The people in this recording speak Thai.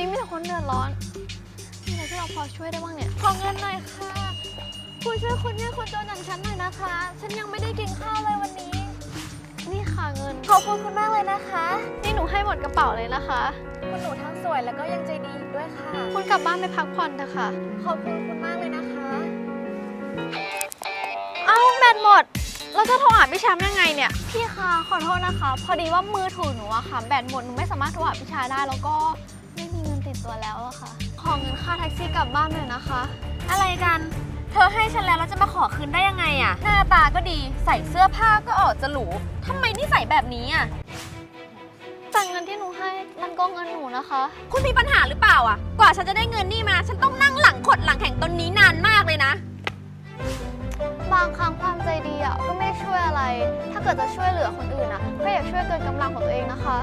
นี้มีแต่คนเดือดร้อน มีอะไรที่เราพอช่วยได้บ้างเนี่ย ขอเงินหน่อยค่ะ คุณช่วยคนเนี่ยคนจนอย่างฉันหน่อยนะคะ ฉันยังไม่ได้กินข้าวเลยวันนี้ นี่ค่ะเงิน ขอบคุณคุณมากเลยนะคะ นี่หนูให้หมดกระเป๋าเลยนะคะ คุณหนูทั้งสวยแล้วก็ยังใจดีอีกด้วยค่ะ คุณกลับบ้านไปพักผ่อนเถอะค่ะ ขอบคุณคุณมากเลยนะคะ เอ้าแบตหมด เราจะโทรหาพี่แชมป์ยังไงเนี่ย พี่คะขอโทษนะคะ พอดีว่ามือถือหนูอะค่ะ แบตหมด หนูไม่สามารถโทรหาพี่ชายได้ แล้วก็ อะค่ะขอเงินค่าแท็กซี่กลับบ้านหน่อยนะคะ อะไรกัน เธอให้ฉันแล้วแล้วจะมาขอคืนได้ยังไงอะหน้าตาก็ดีใส่เสื้อผ้าก็ออกจะหรูทำไมนิสัยแบบนี้อะแต่เงินที่หนูให้มันก็เงินหนูนะคะ คุณมีปัญหาหรือเปล่าอะกว่าฉันจะได้เงินนี่มา ฉันต้องนั่งหลังขดหลังแข่งต้นนี้นานมากเลยนะ บางครั้งความใจดีอะก็ไม่ได้ช่วยอะไร ถ้าเกิดจะช่วยเหลือคนอื่นอะก็อย่าช่วยเกินกำลังของตัวเองนะคะ